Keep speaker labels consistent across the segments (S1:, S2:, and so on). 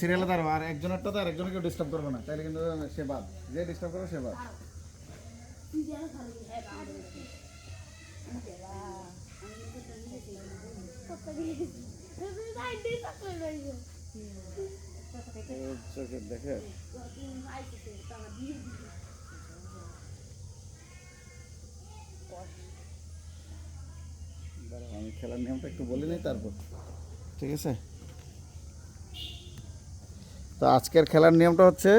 S1: সিরিয়ালে দাঁড়াবো আর একজনেরটা তো আর একজনকে ডিস্টার্ব করবে না। তাহলে কিন্তু সে বাদ। যে ডিস্টার্ব করবে সে বাদ। দেখে আমি খেলার নিয়মটা একটু বলে নিই তারপর। ঠিক আছে? তো আজকের খেলার নিয়মটা হচ্ছে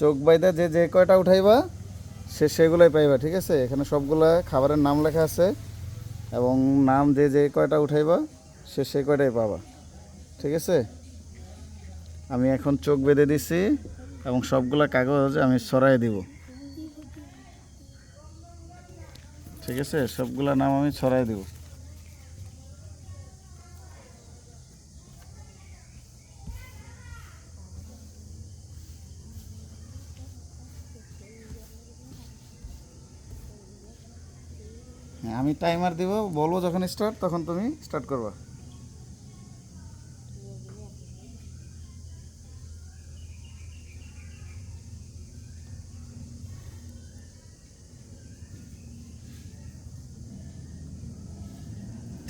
S1: চোখ বাইদা যে যে কয়টা উঠাইবা, সে সেগুলোই পাইবা, ঠিক আছে? এখানে সবগুলা খাবারের নাম লেখা আছে এবং নাম যে যে কয়টা উঠাইবা, সে সে কয়টাই পাবা, ঠিক আছে? আমি এখন চোখ বেঁধে দিছি এবং সবগুলা কাগজ আমি সরাই দিব। ঠিক আছে? সবগুলা নাম আমি ছড়াই দিব। হ্যাঁ আমি টাইমার দিব বলব যখন স্টার্ট তখন তুমি স্টার্ট করবা।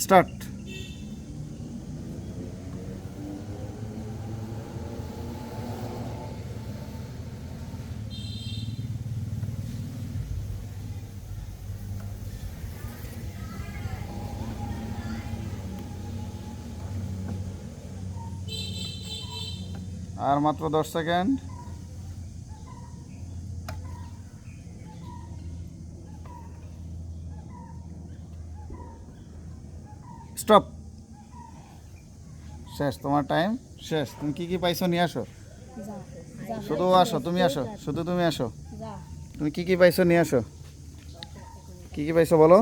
S1: স্টার্ট আর মাত্র দশ সেকেন্ড। স্টপ। শেষ তোমার টাইম? শেষ। তুমি কি কি পাইছো নিয়ে আসো। শুধু আসো তুমি আসো শুধু তুমি আসো। তুমি কি কি পাইছো নিয়ে আসো। কি কি পাইছো বলো।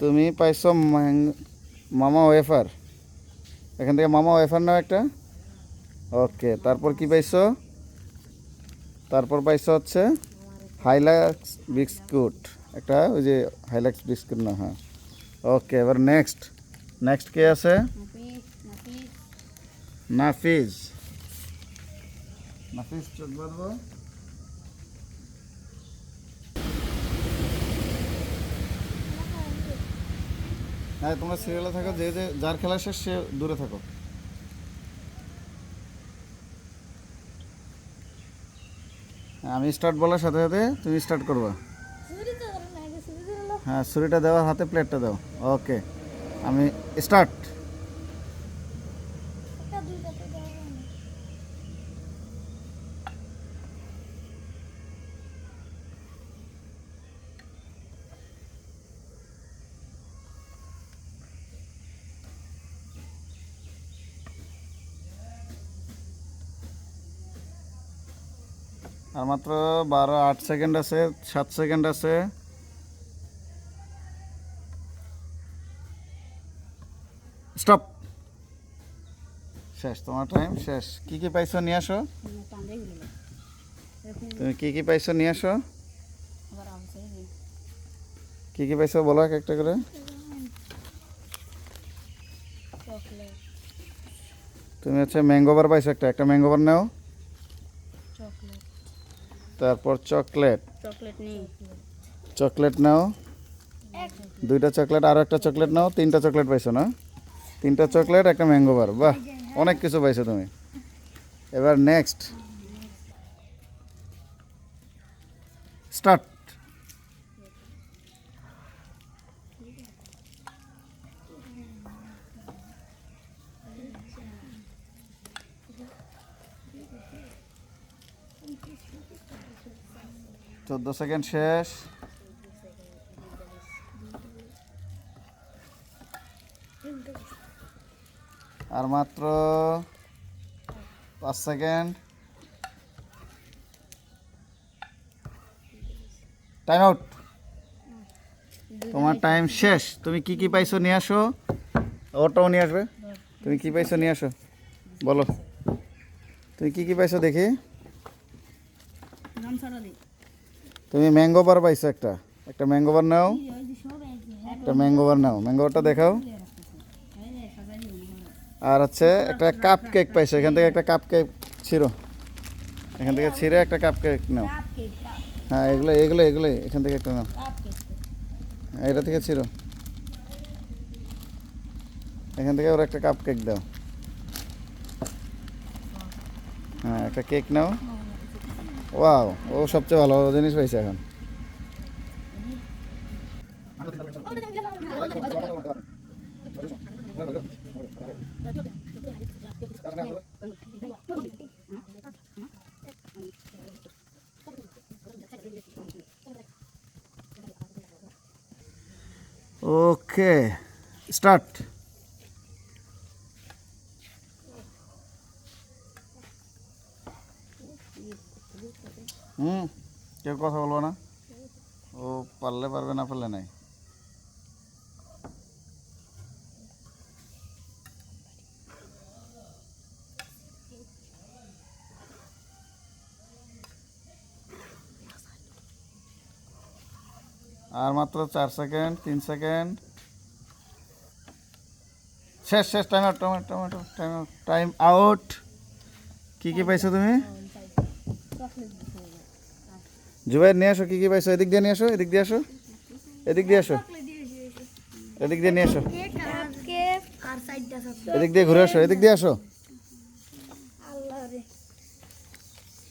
S1: তুমি পাইছো ম্যাং- মামা ওয়েফার। এখান থেকে মামা ওয়েফার নাও একটা। ওকে তারপর কি পাইছো? তারপর পাইছো হচ্ছে হাইলাক্স বিস্কুট একটা ওই যে হাইলাক্স বিস্কুট না হ্যাঁ। ওকে এবার নেক্সট নেক্সট কে আছে? নাফিজ নাফিজ চোখ বাঁধবো। হ্যাঁ তোমরা সিরিয়ালে থাকো যে যে যার খেলা শেষ সে দূরে থাকো। হ্যাঁ, আমি স্টার্ট বলার সাথে সাথে তুমি স্টার্ট করবা। হ্যাঁ ছুরিটা দেওয়ার হাতে প্লেটটা দাও। ওকে আমি স্টার্ট আর মাত্র বারো, আট সেকেন্ড আছে, সাত সেকেন্ড আছে। স্টপ শেষ, তোমার টাইম শেষ। কি কি পাইছো নিয়ে আসো? তুমি কি কি পাইছো নিয়ে আসো? কি কি পাইছো বলো এক একটা করে। তুমি হচ্ছে ম্যাঙ্গোবার পাইছো একটা একটা ম্যাঙ্গোবার নাও। তারপর চকলেট।
S2: চকলেট নেই।
S1: চকলেট নাও। দুইটা চকলেট আরও একটা চকলেট নাও। তিনটা চকলেট পাইছো না? তিনটা চকলেট একটা ম্যাঙ্গো বার বাহ অনেক কিছু পাইছো তুমি। এবার নেক্সট স্টার্ট চোদ্দ সেকেন্ড শেষ। আর মাত্র পাঁচ সেকেন্ড। টাইম আউট তোমার টাইম শেষ। তুমি কি কি পাইছো নিয়ে আসো? ওটাও নিয়ে আসবে। তুমি কি পাইছো নিয়ে আসো? বলো। তুমি কি কি পাইছো দেখি। তুমি ম্যাঙ্গো পাইছো একটা। একটা ম্যাঙ্গো বার নাও। একটা ম্যাঙ্গো নাও। ম্যাঙ্গো বারটা দেখাও। আর হচ্ছে একটা কাপ কেক পাইছো। এখান থেকে একটা কাপ কেক ছিঁড়ো। এখান থেকে ছিঁড়ে একটা কাপ কেক নাও। হ্যাঁ এগুলো এগুলো এগুলো এখান থেকে একটা নাও। এটা থেকে ছিঁড়ো। এখান থেকে ওর একটা কাপ কেক দাও। হ্যাঁ একটা কেক নাও। ওয়াও ও সবচেয়ে ভালো জিনিস পাইছে এখন। ওকে স্টার্ট হুম কেউ কথা বলব না ও পারলে পারবে না পারলে নাই আর মাত্র চার সেকেন্ড তিন সেকেন্ড শেষ শেষ time out time out time out time out time out কী কী পাইছো তুমি জুবাইর নিয়ে আসো, কী কী পাইছো? এদিক দিয়ে নিয়ে আসো, এদিক দিয়ে আসো। এদিক দিয়ে আসো। এদিক দিয়ে নিয়ে আসো। এদিক দিয়ে ঘুরে আসো, এদিক দিয়ে আসো।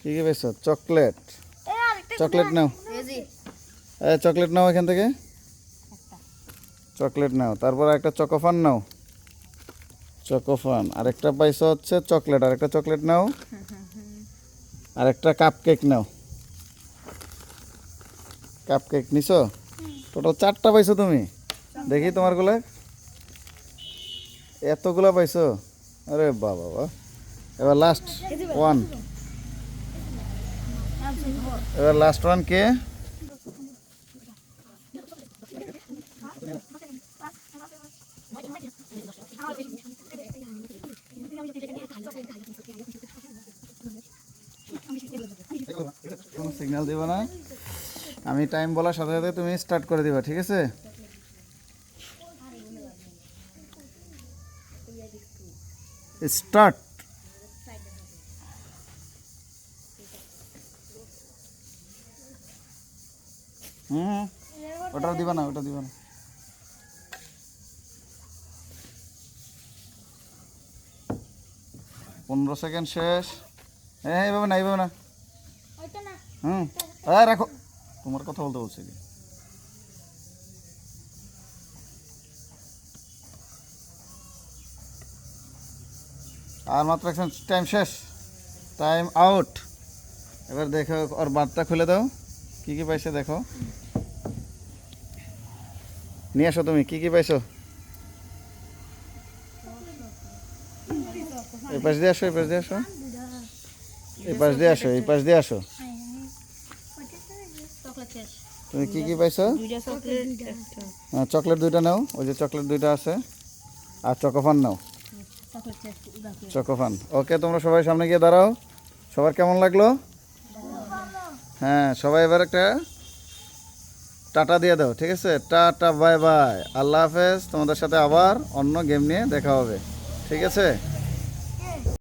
S1: কী কী পাইছো? চকলেট। চকলেট নাও। চকলেট নাও এখান থেকে। চকলেট নাও। তারপর একটা চকোফান নাও। চকোফান। আরেকটা পাইছো হচ্ছে চকলেট। আরেকটা চকলেট নাও। আরেকটা কাপ কেক নাও। কাপ কেক নিছ? টোটাল চারটা পাইছো তুমি? দেখি তোমারগুলো। এতগুলা পাইছো? আরে বাবা বাবা। এবার লাস্ট ওয়ান এবার লাস্ট ওয়ান কে? সিগন্যাল দিব না। আমি টাইম বলার সাথে সাথে তুমি স্টার্ট করে দিবা, ঠিক আছে? স্টার্ট হুম ওটা দিবা না ওটা দিবা না। পনেরো সেকেন্ড শেষ। হ্যাঁ এইভাবে না এইভাবে না। হুম। হ্যাঁ রাখো। তোমার কথা বলতে বলছি কি? আর মাত্র এখন টাইম শেষ। টাইম আউট এবার দেখো, ওর বাঁধটা খুলে দাও। কি কি পাইছে দেখো। নিয়ে আসো তুমি, কি কি পাইছো? এই পাশ দিয়ে আসো, এই পাশ দিয়ে আসো। এই পাশ দিয়ে আসো, এই পাশ দিয়ে আসো। তুমি কি কি পাইছো?
S2: চকলেট
S1: হ্যাঁ, চকলেট দুইটা নাও ওই যে চকলেট দুইটা আছে। আর চকোফান নাও। চকোফান। ওকে তোমরা সবাই সামনে গিয়ে দাঁড়াও। সবার কেমন লাগল? হ্যাঁ সবাই এবার একটা টাটা দিয়ে দাও ঠিক আছে? Tata bye bye. আল্লাহ হাফেজ। তোমাদের সাথে আবার অন্য গেম নিয়ে দেখা হবে ঠিক আছে?